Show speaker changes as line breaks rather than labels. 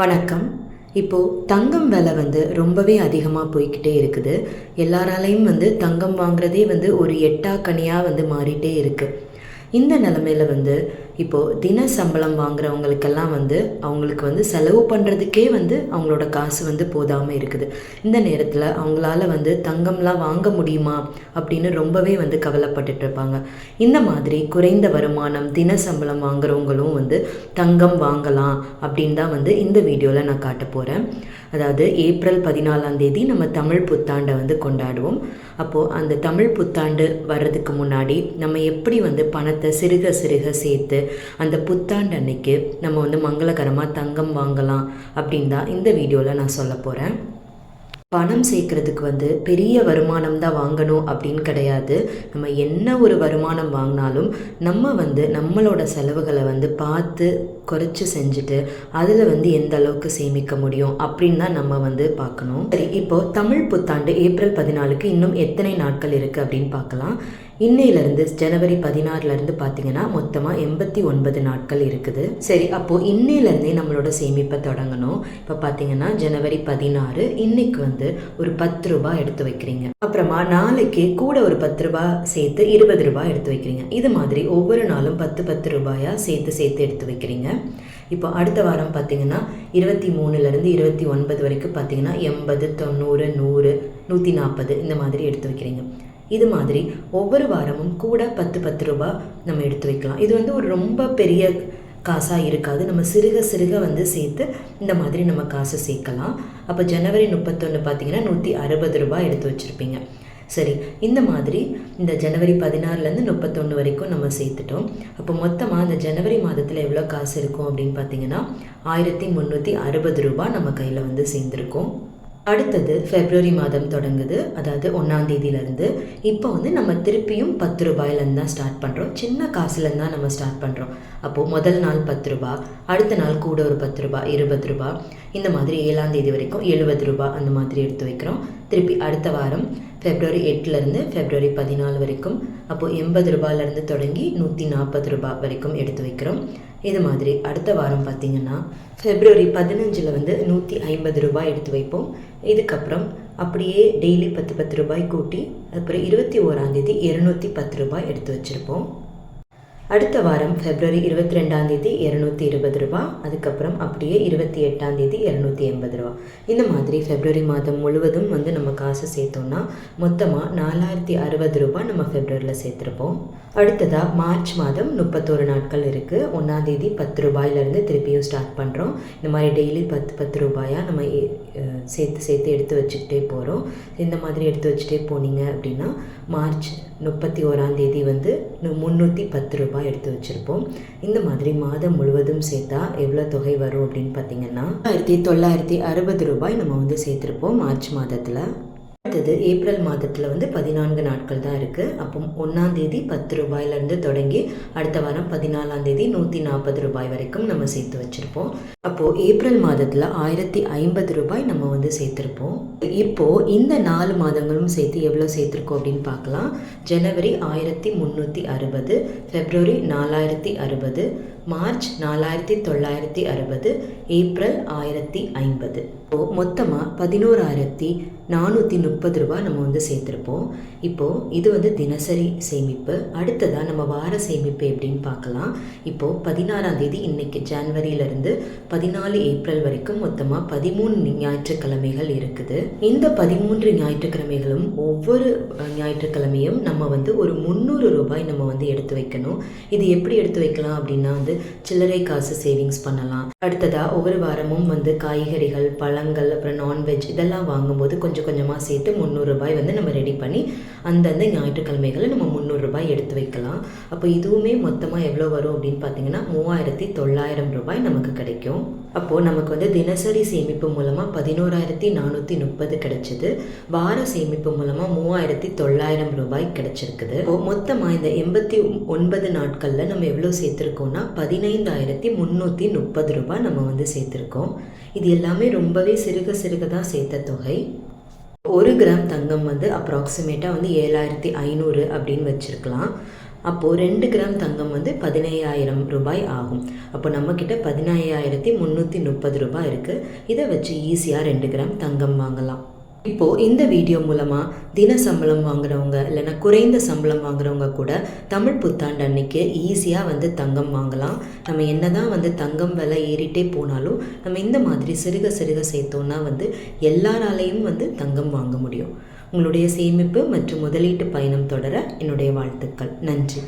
வணக்கம். இப்போது தங்கம் விலை வந்து ரொம்பவே அதிகமாக போய்கிட்டே இருக்குது. எல்லாராலையும் வந்து தங்கம் வாங்குறதே வந்து ஒரு எட்டா கனியாக வந்து மாறிட்டே இருக்குது இந்த நிலமையில வந்து இப்போது தின சம்பளம் வாங்குறவங்களுக்கெல்லாம் வந்து அவங்களுக்கு வந்து செலவு பண்ணுறதுக்கே வந்து அவங்களோட காசு வந்து போதாமல் இருக்குது. இந்த நேரத்தில் அவங்களால வந்து தங்கம்லாம் வாங்க முடியுமா அப்படின்னு ரொம்பவே வந்து கவலைப்பட்டுட்டு இருப்பாங்க இந்த மாதிரி குறைந்த வருமானம் தின சம்பளம் வாங்குறவங்களும் வந்து தங்கம் வாங்கலாம் அப்படின்னு தான் வந்து இந்த வீடியோவில் நான் காட்ட போகிறேன் அதாவது ஏப்ரல் பதினாலாம் தேதி நம்ம தமிழ் புத்தாண்டை வந்து கொண்டாடுவோம். அப்போது அந்த தமிழ் புத்தாண்டு வர்றதுக்கு முன்னாடி நம்ம எப்படி வந்து பணத்தை சிறுக சிறுக சேர்த்து அந்த புத்தாண்டு அன்னைக்கு நம்ம வந்து மங்களகரமாக தங்கம் வாங்கலாம் அப்படின்னு தான் இந்த வீடியோவில் நான் சொல்ல போகிறேன் பணம் சேர்க்கறதுக்கு வந்து பெரிய வருமானம் தான் வாங்கணும் அப்படின்னு கிடையாது. நம்ம என்ன ஒரு வருமானம் வாங்கினாலும் நம்ம வந்து நம்மளோட செலவுகளை வந்து பார்த்து குறைச்சி செஞ்சுட்டு அதில் வந்து எந்த அளவுக்கு சேமிக்க முடியும் அப்படின்னு தான் நம்ம வந்து பார்க்கணும். சரி இப்போது தமிழ் புத்தாண்டு ஏப்ரல் பதினாலுக்கு இன்னும் எத்தனை நாட்கள் இருக்குது அப்படின்னு பார்க்கலாம். இன்னையிலேருந்து ஜனவரி பதினாறுலேருந்து பார்த்தீங்கன்னா மொத்தமாக எண்பத்தி ஒன்பது நாட்கள் இருக்குது. சரி அப்போது இன்னையிலேருந்தே நம்மளோட சேமிப்பை தொடங்கணும். இப்போ பார்த்தீங்கன்னா ஜனவரி பதினாறு இன்னைக்கு வந்து ஒரு பத்து ரூபாய் எடுத்து வைக்கிறீங்க. அப்புறமா நாளைக்கு கூட ஒரு பத்து ரூபாய் சேர்த்து இருபது ரூபாய் எடுத்து வைக்கிறீங்க. இது மாதிரி ஒவ்வொரு நாளும் பத்து பத்து ரூபாயாக சேர்த்து சேர்த்து எடுத்து வைக்கிறீங்க. இப்போ அடுத்த வாரம் பார்த்தீங்கன்னா இருபத்தி மூணுலேருந்து இருபத்தி ஒன்பது வரைக்கும் பார்த்தீங்கன்னா எண்பது தொண்ணூறு நூறு நூற்றி நாற்பது இந்த மாதிரி எடுத்து வைக்கிறீங்க. இது மாதிரி ஒவ்வொரு வாரமும் கூட பத்து பத்து ரூபா நம்ம எடுத்து வைக்கலாம். இது வந்து ஒரு ரொம்ப பெரிய காசாக இருக்காது. நம்ம சிறுக சிறுக வந்து சேர்த்து இந்த மாதிரி நம்ம காசை சேர்க்கலாம். அப்போ ஜனவரி முப்பத்தொன்று பார்த்தீங்கன்னா நூற்றி அறுபது ரூபாய் எடுத்து வச்சுருப்பீங்க. சரி இந்த மாதிரி இந்த ஜனவரி பதினாறுலேருந்து முப்பத்தொன்று வரைக்கும் நம்ம சேர்த்துட்டோம். அப்போ மொத்தமாக அந்த ஜனவரி மாதத்தில் எவ்வளோ காசு இருக்கும் அப்படின்னு பார்த்தீங்கன்னா ஆயிரத்தி முந்நூற்றி அறுபது ரூபாய் நம்ம கையில் வந்து சேர்ந்துருக்கோம். அடுத்தது ஃபெப்ரவரி மாதம் தொடங்குது. அதாவது ஒன்றாம் தேதியிலேருந்து. இப்போ வந்து நம்ம திருப்பியும் பத்து ரூபாயிலேருந்து தான் ஸ்டார்ட் பண்ணுறோம் சின்ன காசுலேருந்து தான் நம்ம ஸ்டார்ட் பண்ணுறோம் அப்போது முதல் நாள் பத்து ரூபா அடுத்த நாள் கூட ஒரு பத்து ரூபா இருபது ரூபா. இந்த மாதிரி ஏழாம் தேதி வரைக்கும் எழுபது ரூபா அந்த மாதிரி எடுத்து வைக்கிறோம். திருப்பி அடுத்த வாரம் ஃபெப்ரவரி எட்டுலேருந்து ஃபெப்ரவரி பதினாலு வரைக்கும். அப்போது எண்பது ரூபாயிலேருந்து தொடங்கி நூற்றி நாற்பது ரூபாய் வரைக்கும் எடுத்து வைக்கிறோம். இது மாதிரி அடுத்த வாரம் பார்த்திங்கன்னா ஃபெப்ரவரி பதினஞ்சில் வந்து நூற்றி ஐம்பது ரூபாய் எடுத்து வைப்போம். இதுக்கப்புறம் அப்படியே டெய்லி பத்து பத்து ரூபாய் கூட்டி அப்புறம் இருபத்தி ஓராந்தேதி இரநூத்தி பத்து ரூபாய் எடுத்து வச்சுருப்போம். அடுத்த வாரம் ஃபெப்ரவரி இருபத்தி ரெண்டாம் தேதி இரநூத்தி இருபது ரூபா அதுக்கப்புறம் அப்படியே இருபத்தி எட்டாம் தேதி இரநூத்தி எண்பது ரூபா. இந்த மாதிரி ஃபெப்ரவரி மாதம் முழுவதும் வந்து நம்ம காசு சேர்த்தோம்னா மொத்தமாக நாலாயிரத்தி அறுபது ரூபாய் நம்ம ஃபெப்ரவரியில் சேர்த்துருப்போம். அடுத்ததாக மார்ச் மாதம் முப்பத்தோரு நாட்கள் இருக்குது ஒன்றாம் தேதி பத்து ரூபாயிலேருந்து திருப்பியும் ஸ்டார்ட் பண்ணுறோம் இந்த மாதிரி டெய்லி பத்து பத்து ரூபாயாக நம்ம சேர்த்து சேர்த்து எடுத்து வச்சுக்கிட்டே போகிறோம் இந்த மாதிரி எடுத்து வச்சுட்டே போனீங்க அப்படின்னா மார்ச் முப்பத்தி ஓராந்தேதி வந்து முந்நூற்றி பத்து ரூபாய் எடுத்து வச்சுருப்போம். இந்த மாதிரி மாதம் முழுவதும் சேர்த்தா எவ்வளோ தொகை வரும் அப்படின்னு பார்த்தீங்கன்னா ஆயிரத்தி தொள்ளாயிரத்தி அறுபது ரூபாய் நம்ம வந்து சேர்த்துருப்போம் மார்ச் மாதத்தில். அடுத்தது ஏப்ரல் மாதத்தில் வந்து பதினான்கு நாட்கள் தான் இருக்குது அப்போ ஒன்றாம் தேதி பத்து ரூபாயிலேருந்து தொடங்கி அடுத்த வாரம் பதினாலாம் தேதி நூற்றி நாற்பது ரூபாய் வரைக்கும் நம்ம சேர்த்து வச்சுருப்போம். அப்போது ஏப்ரல் மாதத்தில் ஆயிரத்தி ஐம்பது ரூபாய் நம்ம வந்து சேர்த்துருப்போம். இப்போது இந்த நாலு மாதங்களும் சேர்த்து எவ்வளோ சேர்த்துருக்கோம் அப்படின்னு பார்க்கலாம். ஜனவரி ஆயிரத்தி முந்நூற்றி அறுபது ஃபெப்ரவரி நாலாயிரத்தி அறுபது மார்ச் நாலாயிரத்தி தொள்ளாயிரத்தி அறுபது ஏப்ரல் ஆயிரத்தி ஐம்பது. இப்போது மொத்தமாக பதினோராயிரத்தி நானூற்றி முப்பது ரூபா நம்ம வந்து சேர்த்துருப்போம். இப்போது இது வந்து தினசரி சேமிப்பு. அடுத்ததாக நம்ம வார சேமிப்பு எப்படின்னு பார்க்கலாம். இப்போது பதினாறாம் தேதி இன்னைக்கு ஜனவரியிலேருந்து பதினாலு ஏப்ரல் வரைக்கும் மொத்தமாக பதிமூணு ஞாயிற்றுக்கிழமைகள் இருக்குது. இந்த பதிமூன்று ஞாயிற்றுக்கிழமைகளும் ஒவ்வொரு ஞாயிற்றுக்கிழமையும் நம்ம வந்து ஒரு முந்நூறு ரூபாய் நம்ம வந்து எடுத்து வைக்கணும். இது எப்படி எடுத்து வைக்கலாம் அப்படின்னா வந்து சில்லறை காசு சேவிங்ஸ் பண்ணலாம். அடுத்ததாக ஒவ்வொரு வாரமும் வந்து காய்கறிகள் பழங்கள் அப்புறம் நான்வெஜ் இதெல்லாம் வாங்கும்போது கொஞ்சம் கொஞ்சமாக சேர்த்து முந்நூறு ரூபாய் வந்து நம்ம ரெடி பண்ணி அந்தந்த ஞாயிற்றுக்கிழமைகளை நம்ம முந்நூறுரூபாய் எடுத்து வைக்கலாம். அப்போ இதுவுமே மொத்தமாக எவ்வளோ வரும் அப்படின்னு பார்த்தீங்கன்னா மூவாயிரத்தி தொள்ளாயிரம் ரூபாய் நமக்கு கிடைக்கும். அப்போது நமக்கு வந்து தினசரி சேமிப்பு மூலமாக பதினோராயிரத்தி நானூற்றி முப்பது கிடைச்சிது. வார சேமிப்பு மூலமாக மூவாயிரத்தி தொள்ளாயிரம் ரூபாய் கிடைச்சிருக்குது. இப்போ மொத்தமாக இந்த எண்பத்தி ஒன்பது நாட்களில் நம்ம எவ்வளோ சேர்த்துருக்கோம்னா பதினைந்தாயிரத்தி முந்நூற்றி முப்பது ரூபாய் நம்ம வந்து சேர்த்துருக்கோம். இது எல்லாமே ரொம்பவே சிறுக சிறுக தான் சேர்த்த தொகை. ஒரு கிராம் தங்கம் வந்து அப்ராக்சிமேட்டாக வந்து ஏழாயிரத்தி ஐநூறு அப்படின்னு வச்சுருக்கலாம். அப்போது ரெண்டு கிராம் தங்கம் வந்து பதினையாயிரம் ரூபாய் ஆகும். அப்போ நம்மக்கிட்ட பதினையாயிரத்தி முந்நூற்றி முப்பது ரூபாய் இருக்குது இதை வச்சு ஈஸியாக ரெண்டு கிராம் தங்கம் வாங்கலாம். இப்போது இந்த வீடியோ மூலமாக தின சம்பளம் வாங்குறவங்க இல்லைன்னா குறைந்த சம்பளம் வாங்குறவங்க கூட தமிழ் புத்தாண்டு அன்னைக்கு ஈஸியாக வந்து தங்கம் வாங்கலாம். நம்ம என்ன தான் வந்து தங்கம் விலை ஏறிட்டே போனாலும் நம்ம இந்த மாதிரி சிறுக சிறுக சேர்த்தோன்னா வந்து எல்லாராலையும் வந்து தங்கம் வாங்க முடியும். உங்களுடைய சேமிப்பு மற்றும் முதலீட்டு பயணம் தொடர என்னுடைய வாழ்த்துக்கள். நன்றி.